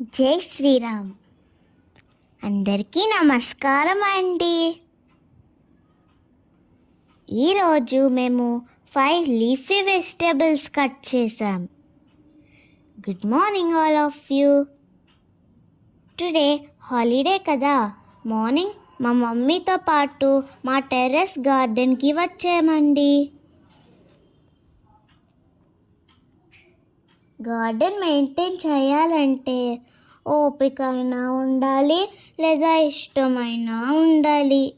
జై శ్రీరామ్. అందరికీ నమస్కారం అండి. ఈరోజు మేము ఫైవ్ లీఫీ వెజిటేబుల్స్ కట్ చేసాం good morning all of you today holiday కదా. మార్నింగ్ మా మమ్మీతో పాటు మా టెర్రస్ గార్డెన్కి వచ్చామండి. గార్డెన్ మెయింటైన్ చేయాలంటే ఓపిక అయినా ఉండాలి లేదా ఇష్టమైనా ఉండాలి.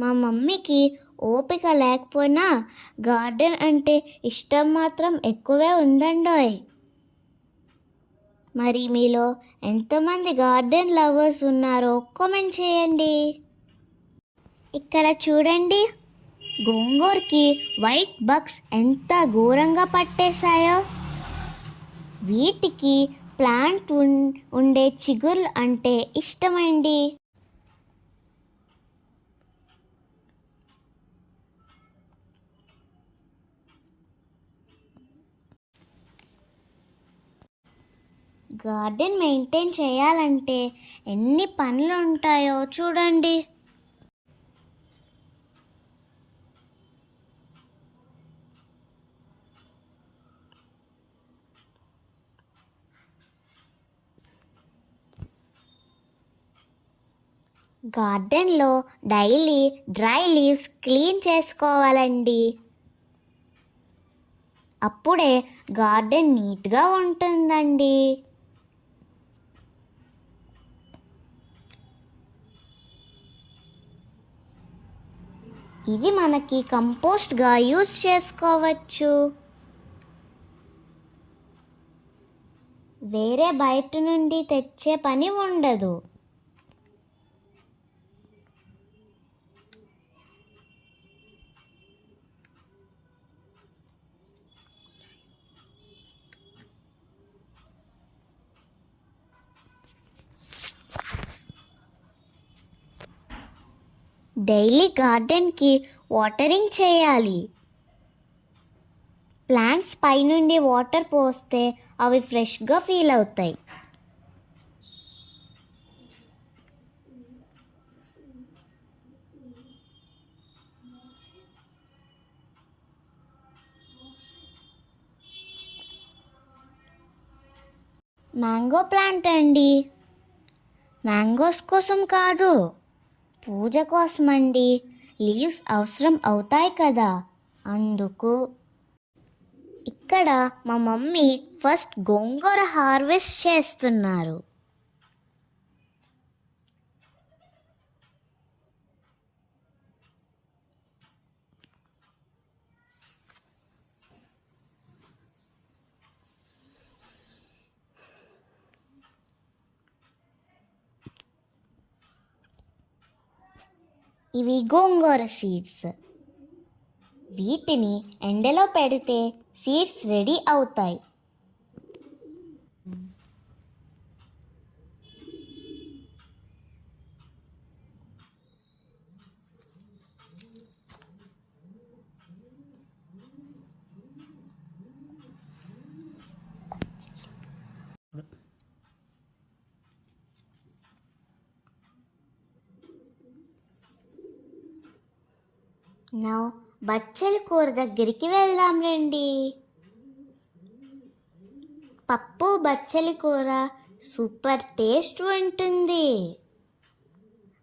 మా మమ్మీకి ఓపిక లేకపోయినా గార్డెన్ అంటే ఇష్టం మాత్రం ఎక్కువే ఉందండోయ్. మరి మీలో ఎంతమంది గార్డెన్ లవర్స్ ఉన్నారో కామెంట్ చేయండి. ఇక్కడ చూడండి. గోంగూరకి వైట్ బగ్స్ ఎంత ఘోరంగా పట్టేశాయో. వీటికి ప్లాంట్ ఉండే చిగుర్లు అంటే ఇష్టమండి. గార్డెన్ మెయింటైన్ చేయాలంటే ఎన్ని పనులు ఉంటాయో చూడండి. గార్డెన్లో డైలీ డ్రై లీవ్స్ క్లీన్ చేసుకోవాలండి. అప్పుడే గార్డెన్ నీట్గా ఉంటుందండి. ఇది మనకి కంపోస్ట్గా యూస్ చేసుకోవచ్చు. వేరే బయట నుండి తెచ్చే పని ఉండదు. డైలీ గార్డెన్కి వాటరింగ్ చేయాలి. ప్లాంట్స్ పైనుండి వాటర్ పోస్తే అవి ఫ్రెష్గా ఫీల్ అవుతాయి. మ్యాంగో ప్లాంట్ అండి. మ్యాంగోస్ కోసం కాదు. పూజ కోసమండి. లీవ్స్ అవసరం అవుతాయి కదా. అందుకు. ఇక్కడ మా మమ్మీ ఫస్ట్ గోంగూర హార్వెస్ట్ చేస్తున్నారు. ఇవి గోంగూర సీడ్స్. వీటిని ఎండలో పెడితే సీడ్స్ రెడీ అవుతాయి. నా బచ్చల కూర దగ్గరికి వెళ్దాం రండి. పప్పు బచ్చలి కూర సూపర్ టేస్ట్ ఉంటుంది.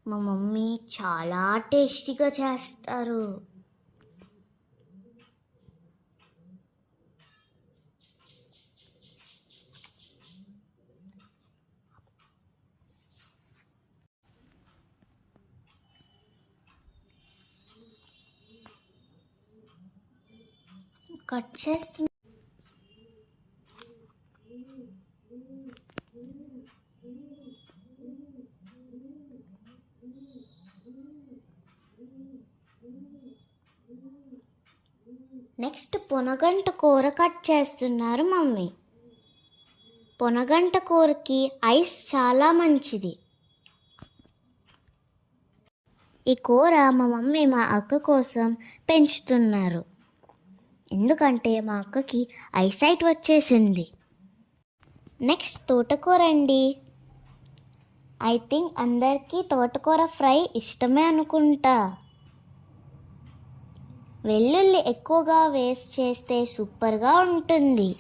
మా మమ్మీ చాలా టేస్టీగా చేస్తారు. కట్ చేస్తున్నా. నెక్స్ట్ పొనగంట కూర కట్ చేస్తున్నారు మమ్మీ. పొనగంట కూరకి ఐస్ చాలా మంచిది. ఈ కూర మా మమ్మీ మా అక్క కోసం పెంచుతున్నారు. ఎందుకంటే మా అక్కకి ఐసైట్ వచ్చేసింది. నెక్స్ట్ తోటకూర అండి. ఐ థింక్ అందరికీ తోటకూర ఫ్రై ఇష్టమే అనుకుంటా. వెల్లుల్లి ఎక్కువగా వేస్ట్ చేస్తే సూపర్గా ఉంటుంది.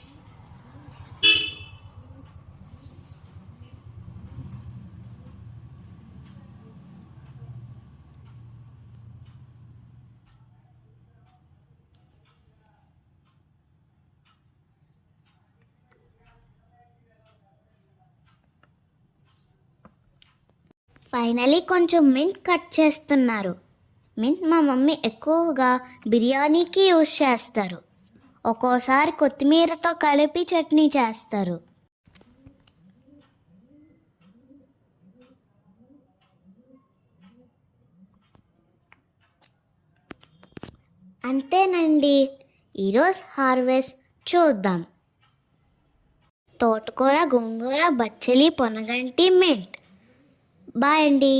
ఫైనలీ కొంచెం మింట్ కట్ చేస్తున్నారు. మింట్ మా మమ్మీ ఎక్కువగా బిర్యానీకి యూజ్ చేస్తారు. ఒక్కోసారి కొత్తిమీరతో కలిపి చట్నీ చేస్తారు. అంతేనండి. ఈరోజు హార్వెస్ట్ చూద్దాం. తోటకూర గోంగూర బచ్చలి పొనగంటి మింట్. బాయ్ అండి.